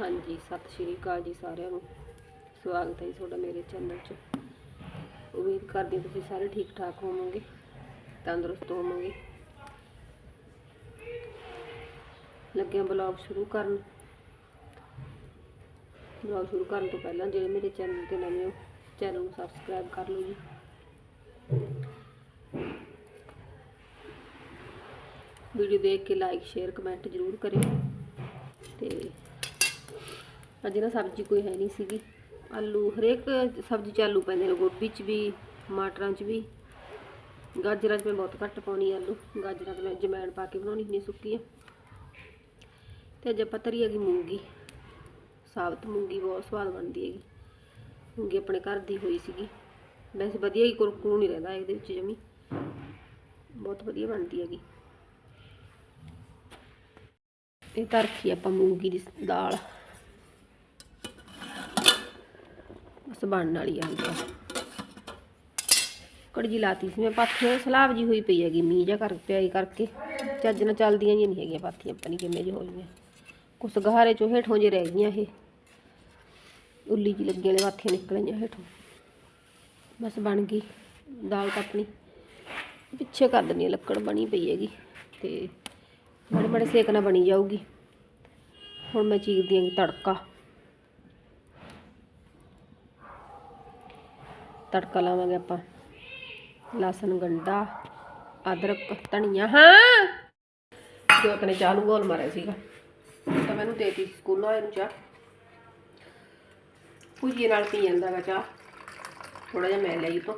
ਹਾਂਜੀ, ਸਤਿ ਸ਼੍ਰੀ ਅਕਾਲ ਜੀ ਸਾਰਿਆਂ ਨੂੰ। ਸਵਾਗਤ ਹੈ ਜੀ ਤੁਹਾਡਾ ਮੇਰੇ ਚੈਨਲ 'ਚ। ਉਮੀਦ ਕਰਦੀ ਤੁਸੀਂ ਸਾਰੇ ਠੀਕ ਠਾਕ ਹੋਵੋਗੇ, ਤੰਦਰੁਸਤ ਹੋਵੋਗੇ। ਲੱਗਿਆ ਬਲੌਗ ਸ਼ੁਰੂ ਕਰਨ। ਬਲੌਗ ਸ਼ੁਰੂ ਕਰਨ ਤੋਂ ਪਹਿਲਾਂ ਜਿਹੜੇ ਮੇਰੇ ਚੈਨਲ ਤੇ ਨਵੇਂ ਹੋ, ਚੈਨਲ ਨੂੰ ਸਬਸਕ੍ਰਾਈਬ ਕਰ ਲਓ ਜੀ। ਵੀਡੀਓ ਦੇਖ ਕੇ ਲਾਈਕ ਸ਼ੇਅਰ ਕਮੈਂਟ ਜ਼ਰੂਰ ਕਰਿਓ। ਤੇ ਅੱਜ ਨਾ ਸਬਜ਼ੀ ਕੋਈ ਹੈ ਨਹੀਂ ਸੀਗੀ। ਆਲੂ, ਹਰੇਕ ਸਬਜ਼ੀ 'ਚ ਆਲੂ ਪੈਂਦੇ ਨੇ, ਗੋਭੀ 'ਚ ਵੀ ਟਮਾਟਰਾਂ 'ਚ ਵੀ। ਗਾਜਰਾਂ 'ਚ ਮੈਂ ਬਹੁਤ ਘੱਟ ਪਾਉਣੀ ਆਲੂ। ਗਾਜਰਾਂ 'ਚ ਮੈਂ ਜਮੈਣ ਪਾ ਕੇ ਬਣਾਉਣੀ ਹੁੰਦੀ ਸੁੱਕੀ ਤੇ ਅੱਜ ਆਪਾਂ ਤਰੀ ਹੈਗੀ ਮੂੰਗੀ। ਸਾਬਤ ਮੂੰਗੀ ਬਹੁਤ ਸਵਾਦ ਬਣਦੀ ਹੈਗੀ। ਮੂੰਗੀ ਆਪਣੇ ਘਰ ਦੀ ਹੋਈ ਸੀਗੀ। ਵੈਸੇ ਵਧੀਆ ਹੀ ਕੁਰਕੂ ਨਹੀਂ ਰਹਿੰਦਾ ਇਹਦੇ ਵਿੱਚ ਜਮੀ। ਬਹੁਤ ਵਧੀਆ ਬਣਦੀ ਹੈਗੀ। ਇਹ ਤਰਖੀ ਆਪਾਂ ਮੂੰਗੀ ਦੀ ਦਾਲ। ਬਸ ਬਣਨ ਵਾਲੀ ਆ ਹੁਣ ਤਾਂ ਕੜਜੀ ਲਾਤੀ ਸੀ ਮੈਂ, ਪਾਥੀਆਂ ਸਲਾਬ ਜੀ ਹੋਈ ਪਈ ਹੈਗੀ, ਮੀਂਹ ਜਾ ਕਰ ਪਿਆਈ ਕਰਕੇ। ਚੱਜ ਨਾਲ ਚੱਲਦੀਆਂ ਜੀ ਨਹੀਂ ਹੈਗੀਆਂ ਪਾਥੀਆਂ, ਪਤਾ ਨਹੀਂ ਕਿਵੇਂ ਜੀ ਹੋਈਆਂ ਕੁਛ ਗਹਾਰੇ ਚੋਂ ਹੇਠੋਂ ਜੇ ਰਹਿ ਗਈਆਂ ਇਹ। ਉੱਲੀ ਜੀ ਲੱਗੇ ਵਾਲੇ ਪਾਥੀਆਂ ਨਿਕਲੀਆਂ ਹੇਠੋਂ। ਬਸ ਬਣ ਗਈ ਦਾਲ ਤਾਂ ਆਪਣੀ ਪਿੱਛੇ ਕਰ ਦਿੰਦੀ ਹਾਂ ਲੱਕੜ ਬਣੀ ਪਈ ਹੈਗੀ ਤੇ ਬੜੇ ਬੜੇ ਸੇਕ ਨਾਲ ਬਣੀ ਜਾਊਗੀ। ਹੁਣ ਮੈਂ ਚੀਰਦੀ ਹਾਂ ਤੜਕਾ। ਤੜਕਾ ਲਾਵਾਂਗੇ ਆਪਾਂ। ਲਸਣ, ਗੰਡਾ, ਅਦਰਕ, ਧਨੀਆ। ਹਾਂ! ਜੋਤ ਨੇ ਚਾਹ ਨੂੰ ਗੋਲ ਮਾਰਿਆ ਸੀਗਾ। ਤਾਂ ਮੈਨੂੰ ਦੇਤੀ ਸੀ ਸਕੂਲੋਂ ਆਏ ਨੂੰ ਚਾਹ। ਭੁਜੀਏ ਨਾਲ ਪੀ ਜਾਂਦਾ ਗਾ ਚਾਹ। ਥੋੜਾ ਜਿਹਾ ਮੈਂ ਲਈ ਤੋਂ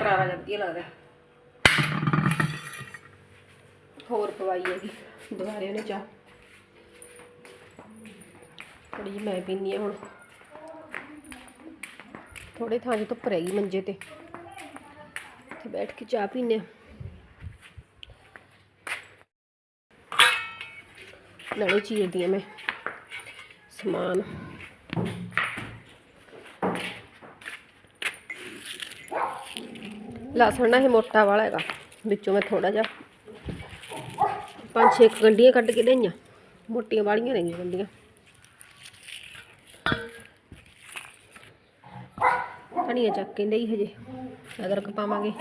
ਪਰਾਰਾ ਜਿਹਾ ਵਧੀਆ ਲੱਗਦਾ। ਹੋਰ ਪਵਾਈ ਹੈਗੀ। ਦੁਬਾਰੇ ਉਹਨੇ ਚਾਹ। ਥੋੜੀ ਜਿਹੀ ਮੈਂ ਪੀਨੀ ਆ ਹੁਣ। ਥੋੜੇ ਥਾਂ 'ਚ ਧੁੱਪ ਰਹਿ ਗਈ ਮੰਜੇ ਤੇ। ਤੇ ਬੈਠ ਕੇ ਚਾਹ ਪੀਨੇ ਆ ਨਾਲੇ ਚੀਰਦੀ ਆ ਮੈਂ ਸਮਾਨ। ਲਸਣ ਨਾ ਇਹ ਮੋਟਾ ਵਾਲਾ ਹੈਗਾ, ਵਿੱਚੋਂ ਮੈਂ ਥੋੜਾ ਜਿਹਾ ਪੰਜ ਛੇ ਕੁ ਗੰਢੀਆਂ ਕੱਢ ਕੇ ਲਈਆਂ ਮੋਟੀਆਂ ਵਾਲੀਆਂ ਨਹੀਂ ਗੰਢੀਆਂ। ਧਨੀਆ ਚੱਕ ਕੇ ਲਈ ਹਜੇ, ਅਦਰਕ ਪਾਵਾਂਗੇ।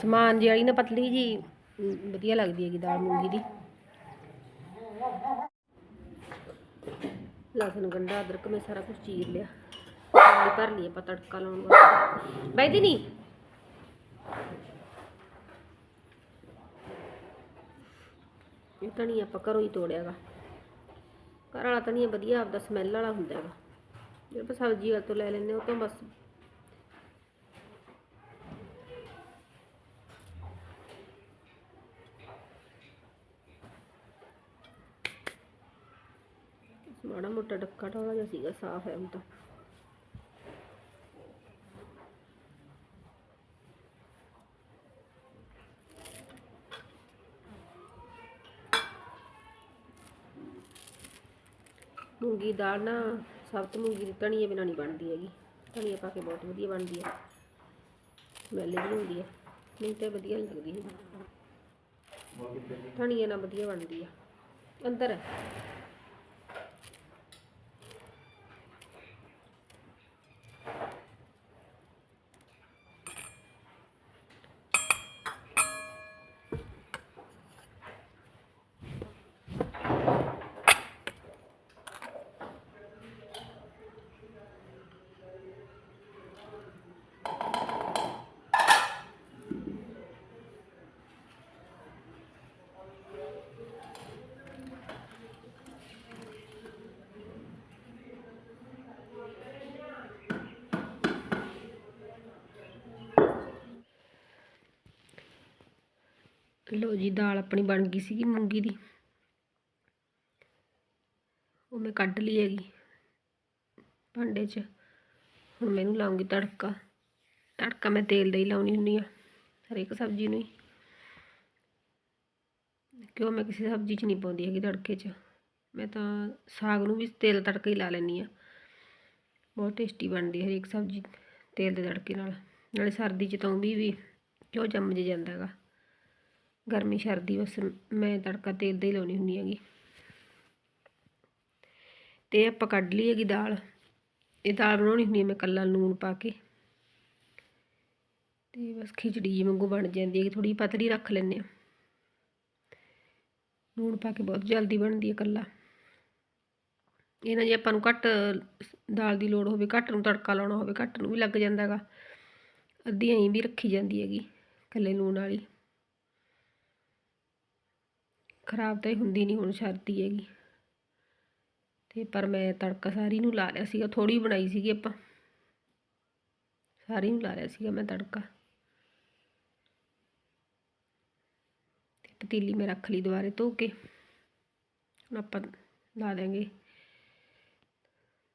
ਸਮਾਨ ਜਿਹੜੀ ਨਾ ਪਤਲੀ ਜੀ, ਵਧੀਆ ਲੱਗਦੀ ਹੈਗੀ ਦਾਲ ਮੂੰਗੀ ਦੀ। ਲਸਣ, ਗੰਡਾ, ਅਦਰਕ, ਮੈਂ ਸਾਰਾ ਕੁਝ ਚੀਰ ਲਿਆ। ਪਾਣੀ ਲਈ ਆਪਾਂ ਤੜਕਾ ਲਾਉਣ ਵਾਸਤੇ। ਬੈਠੀ ਨਹੀਂ ਇਹ ਧਨੀਆ ਆਪਾਂ ਘਰੋਂ ਹੀ ਤੋੜਿਆ ਗਾ। ਘਰ ਵਾਲਾ ਧਨੀਆ ਵਧੀਆ, ਆਪਦਾ ਸਮੈਲ ਵਾਲਾ ਹੁੰਦਾ ਹੈਗਾ। ਜੇ ਆਪਾਂ ਸਬਜ਼ੀ ਵਾਲ ਤੋਂ ਲੈ ਲੈਂਦੇ ਉਹ ਤੋਂ ਬਸ। ਮਾੜਾ ਮੋਟਾ ਡੱਕਾ ਥੋੜਾ ਜਿਹਾ ਸੀਗਾ, ਸਾਫ਼ ਹੈ ਹੁਣ ਤਾਂ। ਮੂੰਗੀ ਦਾਲ ਨਾ ਸਬਤ ਮੂੰਗੀ ਦੀ ਧਨੀਏ ਬਿਨਾਂ ਨਹੀਂ ਬਣਦੀ ਹੈਗੀ। ਧਨੀਆ ਪਾ ਕੇ ਬਹੁਤ ਵਧੀਆ ਬਣਦੀ ਹੈ। ਸਮੈਲ ਵੀ ਹੁੰਦੀ ਹੈ। ਨਹੀਂ ਤੇ ਵਧੀਆ ਨਹੀਂ ਲੱਗਦੀ ਹੈਗੀ। ਧਨੀਏ ਨਾਲ ਵਧੀਆ ਬਣਦੀ ਆ ਅੰਦਰ ਲੋ ਜੀ, ਦਾਲ ਆਪਣੀ ਬਣ ਗਈ ਸੀਗੀ ਮੂੰਗੀ ਦੀ। ਉਹ ਮੈਂ ਕੱਢ ਲਈ ਹੈਗੀ ਭਾਂਡੇ 'ਚ। ਹੁਣ ਮੈਨੂੰ ਲਾਉਂਗੀ ਤੜਕਾ। ਤੜਕਾ ਮੈਂ ਤੇਲ ਦਾ ਹੀ ਲਾਉਣੀ ਹੁੰਦੀ ਆ ਹਰੇਕ ਸਬਜ਼ੀ ਨੂੰ ਹੀ। ਕਿਉਂ ਮੈਂ ਕਿਸੇ ਸਬਜ਼ੀ 'ਚ ਨਹੀਂ ਪਾਉਂਦੀ ਹੈਗੀ ਤੜਕੇ 'ਚ। ਮੈਂ ਤਾਂ ਸਾਗ ਨੂੰ ਵੀ ਤੇਲ ਤੜਕਾ ਹੀ ਲਾ ਲੈਂਦੀ ਆ ਬਹੁਤ ਟੇਸਟੀ ਬਣਦੀ ਹਰੇਕ ਸਬਜ਼ੀ ਤੇਲ ਦੇ ਤੜਕੇ ਨਾਲ। ਨਾਲੇ ਸਰਦੀ 'ਚ ਤਾਂ ਉਹ ਵੀ ਵੀ ਕਿਉਂ ਜੰਮ ਜਾਂਦਾ ਹੈਗਾ। ਗਰਮੀ, ਸਰਦੀ, ਬਸ ਮੈਂ ਤੜਕਾ ਤੇਲ ਦਾ ਹੀ ਲਾਉਣੀ ਹੁੰਦੀ ਹੈਗੀ। ਤੇ ਆਪਾਂ ਕੱਢ ਲਈ ਹੈਗੀ ਦਾਲ। ਇਹ ਦਾਲ ਬਣਾਉਣੀ ਹੁੰਦੀ ਹੈ ਮੈਂ ਕੱਲਾ ਲੂਣ ਪਾ ਕੇ। ਤੇ ਬਸ ਖਿਚੜੀ ਜਿਹੀ ਵਾਂਗੂ ਬਣ ਜਾਂਦੀ ਹੈ ਥੋੜੀ ਪਤਲੀ ਰੱਖ ਲੈਂਦੇ ਆ ਲੂਣ ਪਾ ਕੇ ਬਹੁਤ ਜਲਦੀ ਬਣਦੀ ਹੈ ਕੱਲਾ। ਇਹ ਨਾ ਜੇ ਆਪਾਂ ਨੂੰ ਘੱਟ ਦਾਲ ਦੀ ਲੋੜ ਹੋਵੇ, ਘੱਟ ਨੂੰ ਤੜਕਾ ਲਾਉਣਾ ਹੋਵੇ, ਘੱਟ ਨੂੰ ਵੀ ਲੱਗ ਜਾਂਦਾ ਹੈਗਾ। ਅੱਧੀ ਐਂ ਵੀ ਰੱਖੀ ਜਾਂਦੀ ਹੈਗੀ ਕੱਲੇ ਲੂਣ ਵਾਲੀ। ਖਰਾਬ ਤਾਂ ਇਹ ਹੁੰਦੀ ਨਹੀਂ, ਹੁਣ ਛੱਡਦੀ ਹੈਗੀ। ਤੇ ਪਰ ਮੈਂ ਤੜਕਾ ਸਾਰੀ ਨੂੰ ਲਾ ਲਿਆ ਸੀਗਾ ਥੋੜੀ ਬਣਾਈ ਸੀਗੀ ਆਪਾਂ। ਸਾਰੀ ਨੂੰ ਲਾ ਲਿਆ ਸੀਗਾ ਮੈਂ ਤੜਕਾ। ਤੇ ਪਤੀਲੀ ਮੈਂ ਰੱਖ ਲਈ ਦੁਬਾਰੇ ਧੋ ਕੇ। ਹੁਣ ਆਪਾਂ ਲਾ ਦੇਾਂਗੇ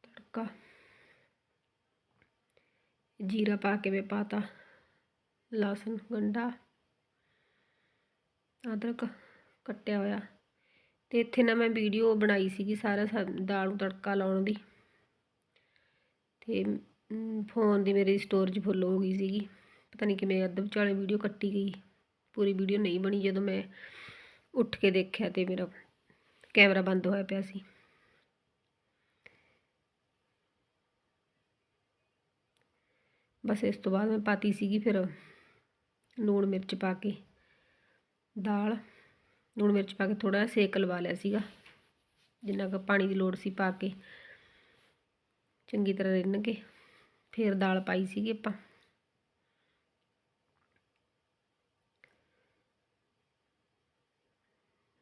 ਤੜਕਾ। ਜੀਰਾ ਪਾ ਕੇ ਮੈਂ ਪਾਤਾ ਲਸਣ, ਗੰਡਾ, ਅਦਰਕ। ਕੱਟਿਆ ਹੋਇਆ। ਤੇ ਇੱਥੇ ਨਾ ਮੈਂ ਵੀਡੀਓ ਬਣਾਈ ਸੀਗੀ ਸਾਰਾ ਦਾਲ ਨੂੰ ਤੜਕਾ ਲਾਉਣ ਦੀ। ਤੇ ਫੋਨ ਦੀ ਮੇਰੀ ਸਟੋਰੇਜ ਫੁੱਲ ਹੋ ਗਈ ਸੀਗੀ। ਪਤਾ ਨਹੀਂ ਕਿਵੇਂ ਅੱਧ ਵਿਚਾਲੇ ਵੀਡੀਓ ਕੱਟੀ ਗਈ। ਪੂਰੀ ਵੀਡੀਓ ਨਹੀਂ ਬਣੀ ਜਦੋਂ ਮੈਂ ਉੱਠ ਕੇ ਦੇਖਿਆ ਤੇ ਮੇਰਾ ਕੈਮਰਾ ਬੰਦ ਹੋਇਆ ਪਿਆ ਸੀ। ਬਸ ਇਸ ਤੋਂ ਬਾਅਦ ਮੈਂ ਪਾਤੀ ਸੀਗੀ ਫਿਰ ਲੂਣ ਮਿਰਚ ਪਾ ਕੇ। ਦਾਲ। ਲੂਣ ਮਿਰਚ ਪਾ ਕੇ ਥੋੜਾ ਜਿਹਾ ਸੇਕ ਲਵਾ ਲਿਆ ਸੀਗਾ, ਜਿੰਨਾ ਕੁ ਪਾਣੀ ਦੀ ਲੋੜ ਸੀ ਪਾ ਕੇ। ਚੰਗੀ ਤਰ੍ਹਾਂ ਰਿੰਨ ਕੇ ਫਿਰ ਦਾਲ ਪਾਈ ਸੀਗੀ ਆਪਾਂ।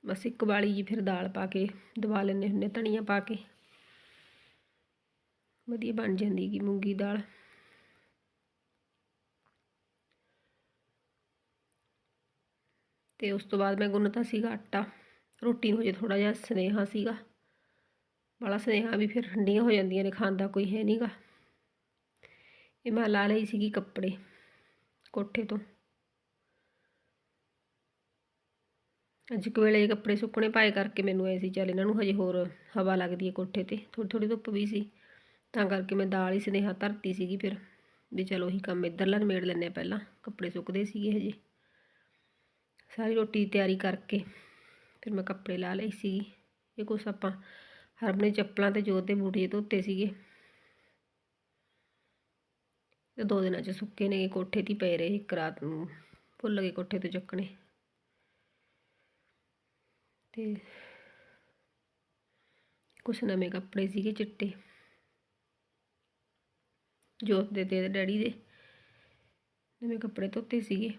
ਬਸ ਇੱਕ ਵਾਲੀ ਜੀ ਫਿਰ ਦਾਲ ਪਾ ਕੇ ਦਵਾ ਲੈਣੇ ਹੁੰਨੇ ਧਨੀਆ ਪਾ ਕੇ। ਵਧੀਆ ਬਣ ਜਾਂਦੀ ਹੈਗੀ ਮੂੰਗੀ ਦਾਲ। ਤੇ ਉਸ ਤੋਂ ਬਾਅਦ ਮੈਂ ਗੁੰਨਤਾ ਸੀਗਾ ਆਟਾ, ਰੋਟੀ ਨੂੰ ਹਜੇ ਥੋੜਾ ਜਿਹਾ ਸਨੇਹਾ ਸੀਗਾ। ਬੜਾ ਸਨੇਹਾ ਵੀ ਫਿਰ ਠੰਡੀਆਂ ਹੋ ਜਾਂਦੀਆਂ ਨੇ ਖਾਂਦਾ ਕੋਈ ਹੈ ਨਹੀਂਗਾ ਇਹ ਮੈਂ ਲਾ ਲਈ ਸੀਗੀ ਕੱਪੜੇ ਕੋਠੇ ਤੋਂ। ਅੱਜ ਇੱਕ ਵੇਲੇ ਕੱਪੜੇ ਸੁੱਕਣੇ ਪਾਏ ਕਰਕੇ ਮੈਨੂੰ ਐ ਸੀ, ਚੱਲ ਇਹਨਾਂ ਨੂੰ ਹਜੇ ਹੋਰ ਹਵਾ ਲੱਗਦੀ ਹੈ ਕੋਠੇ ਤੇ ਥੋੜੀ ਥੋੜੀ ਧੁੱਪ ਵੀ ਸੀ। ਤਾਂ ਕਰਕੇ ਮੈਂ ਦਾਲ ਹੀ ਸਨੇਹਾ ਧਰਤੀ ਸੀਗੀ ਫਿਰ, ਵੀ ਚਲੋ ਉਹੀ ਕੰਮ ਇੱਧਰਲਾ ਨਿਮੇੜ ਲੈਣੇ ਪਹਿਲਾਂ, ਕੱਪੜੇ ਸੁੱਕਦੇ ਸੀਗੇ ਹਜੇ। ਸਾਰੀ ਰੋਟੀ ਦੀ ਤਿਆਰੀ ਕਰਕੇ ਫਿਰ ਮੈਂ ਕੱਪੜੇ ਲਾ ਲਈ ਸੀ ਇਹ ਕੁਛ ਆਪਾਂ ਹਰਮਨੇ ਚੱਪਲਾਂ ਤੇ ਜੋਤ ਦੇ ਬੂਟ ਜੇ ਧੋਤੇ ਸੀਗੇ। ਤੇ ਦੋ ਦਿਨਾਂ ਚ ਸੁੱਕੇ ਨੇ ਕੋਠੇ ਤੇ ਪਏ ਰਹੇ ਇੱਕ ਰਾਤ ਨੂੰ, ਭੁੱਲ ਗਏ ਕੋਠੇ ਤੋਂ ਚੱਕਣੇ। ਤੇ ਕੁਛ ਨਵੇਂ ਕੱਪੜੇ ਸੀਗੇ ਚਿੱਟੇ। ਜੋਤ ਦੇ ਤੇ ਡੈਡੀ ਦੇ ਨਵੇਂ ਕੱਪੜੇ ਧੋਤੇ ਸੀਗੇ।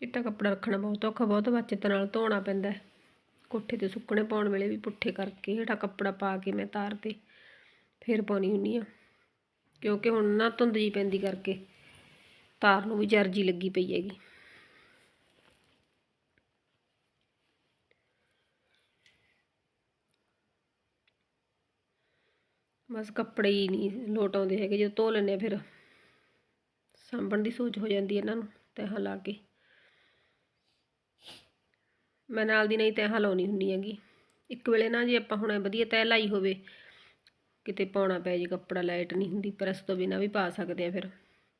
ਚਿੱਟਾ ਕੱਪੜਾ ਰੱਖਣਾ ਬਹੁਤ ਔਖਾ, ਬਹੁਤ ਬਚਤ ਨਾਲ ਧੋਣਾ ਪੈਂਦਾ ਕੋਠੇ ਤੇ ਸੁੱਕਣੇ ਪਾਉਣ ਵੇਲੇ ਵੀ ਪੁੱਠੇ ਕਰਕੇ ਹੇਠਾਂ ਕੱਪੜਾ ਪਾ ਕੇ ਮੈਂ ਤਾਰ ਤੇ ਫਿਰ ਪਾਉਣੀ ਹੁੰਨੀ ਆ ਕਿਉਂਕਿ ਹੁਣ ਨਾ ਧੁੰਦ ਜੀ ਪੈਂਦੀ ਕਰਕੇ ਤਾਰ ਨੂੰ ਵੀ ਜਰਜੀ ਲੱਗੀ ਪਈ ਹੈਗੀ। ਬਸ ਕੱਪੜੇ ਹੀ ਨਹੀਂ ਲੋਟ ਆਉਂਦੇ ਹੈਗੇ, ਜਦੋਂ ਧੋ ਲੈਂਦੇ ਆ ਫਿਰ ਸਾਂਭਣ ਦੀ ਸੋਚ ਹੋ ਜਾਂਦੀ ਇਹਨਾਂ ਨੂੰ ਤਹਾਂ ਲਾ ਕੇ। ਮੈਂ ਨਾਲ ਦੀ ਨਹੀਂ ਤੈਹਾਂ ਲਾਉਣੀ ਹੁੰਦੀ ਹੈਗੀ। ਇੱਕ ਵੇਲੇ ਨਾ ਜੇ ਆਪਾਂ ਹੁਣ ਵਧੀਆ ਤੈਅ ਲਾਈ ਹੋਵੇ, ਕਿਤੇ ਪਾਉਣਾ ਪੈ ਜੇ ਕੱਪੜਾ, ਲਾਈਟ ਨਹੀਂ ਹੁੰਦੀ ਪ੍ਰੈਸ ਤੋਂ ਬਿਨਾ ਵੀ ਪਾ ਸਕਦੇ ਆ ਫਿਰ।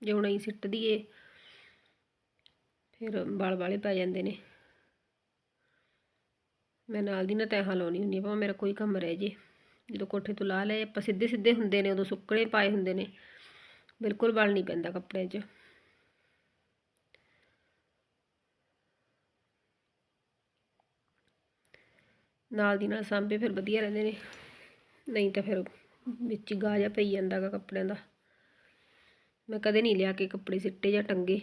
ਜੇ ਹੁਣ ਅਸੀਂ ਸਿੱਟ ਦਈਏ, ਫਿਰ ਵਾਲ ਵਾਲੇ ਪੈ ਜਾਂਦੇ ਨੇ। ਮੈਂ ਨਾਲ ਦੀ ਨਾ ਤੈਹਾਂ ਲਾਉਣੀ ਹੁੰਦੀ ਆ ਭਾਵੇਂ ਮੇਰਾ ਕੋਈ ਕੰਮ ਰਹਿ ਜੇ। ਜਦੋਂ ਕੋਠੇ ਤੋਂ ਲਾ ਲਏ, ਆਪਾਂ ਸਿੱਧੇ ਸਿੱਧੇ ਹੁੰਦੇ ਨੇ, ਉਦੋਂ ਸੁੱਕਣੇ ਪਾਏ ਹੁੰਦੇ ਨੇ। ਬਿਲਕੁਲ ਵਲ ਨਹੀਂ ਪੈਂਦਾ ਕੱਪੜਿਆਂ 'ਚ। ਨਾਲ ਦੀ ਨਾਲ ਸਾਂਭੇ ਫਿਰ ਵਧੀਆ ਰਹਿੰਦੇ ਨੇ। ਨਹੀਂ ਤਾਂ ਫਿਰ ਵਿੱਚ ਗਾਹ ਗਾਜਾ ਪਈ ਜਾਂਦਾਗਾ ਕੱਪੜਿਆਂ ਦਾ। ਮੈਂ ਕਦੇ ਨਹੀਂ ਲਿਆ ਕੇ ਕੱਪੜੇ ਸਿੱਟੇ ਜਾਂ ਟੰਗੇ।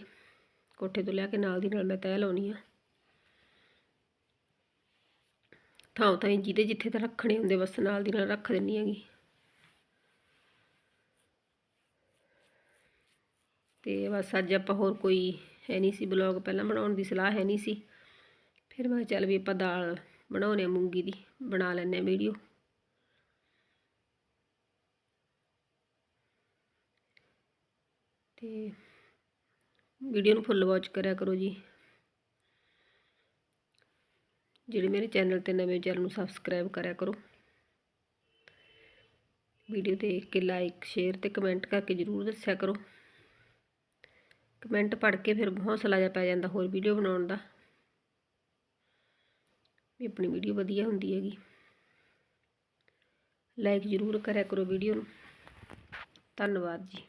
ਕੋਠੇ ਤੋਂ ਲਿਆ ਕੇ ਨਾਲ ਦੀ ਨਾਲ ਮੈਂ ਤੈਅ ਲਾਉਣੀ ਆ। ਥਾਂ ਥਾਂ ਜਿਹਦੇ ਜਿੱਥੇ ਤਾਂ ਰੱਖਣੇ ਹੁੰਦੇ ਬਸ ਨਾਲ ਦੀ ਨਾਲ ਰੱਖ ਦਿੰਨੀ ਹੈਗੀ। ਤੇ ਬਸ ਅੱਜ ਆਪਾਂ ਹੋਰ ਕੋਈ ਹੈ ਨਹੀਂ ਸੀ ਬਲੌਗ ਪਹਿਲਾਂ ਬਣਾਉਣ ਦੀ ਸਲਾਹ ਹੈ ਨਹੀਂ ਸੀ। ਫਿਰ ਮੈਂ ਚੱਲ ਵੀ ਆਪਾਂ ਦਾਲ ਬਣਾਉਣੇ ਆ ਮੂੰਗੀ ਦੀ, ਬਣਾ ਲੈਣੇ ਆ ਵੀਡੀਓ। ਤੇ ਵੀਡੀਓ ਨੂੰ ਫੁੱਲ ਵਾਚ ਕਰਿਆ ਕਰੋ ਜੀ। ਜਿਹੜੇ ਮੇਰੇ ਚੈਨਲ ਤੇ ਨਵੇਂ ਚੈਨਲ ਨੂੰ ਸਬਸਕ੍ਰਾਈਬ ਕਰਿਆ ਕਰੋ। ਵੀਡੀਓ ਦੇਖ ਕੇ ਲਾਈਕ ਸ਼ੇਅਰ ਤੇ ਕਮੈਂਟ ਕਰਕੇ ਜਰੂਰ ਦੱਸਿਆ ਕਰੋ। ਕਮੈਂਟ ਪੜ੍ਹ ਕੇ ਫਿਰ ਹੌਸਲਾ ਜਾ ਪੈ ਜਾਂਦਾ ਹੋਰ ਵੀਡੀਓ ਬਣਾਉਣ ਦਾ। ਵੀ ਆਪਣੀ ਵੀਡੀਓ ਵਧੀਆ ਹੁੰਦੀ ਹੈਗੀ। ਲਾਈਕ ਜ਼ਰੂਰ ਕਰਿਆ ਕਰੋ ਵੀਡੀਓ ਨੂੰ। ਧੰਨਵਾਦ ਜੀ।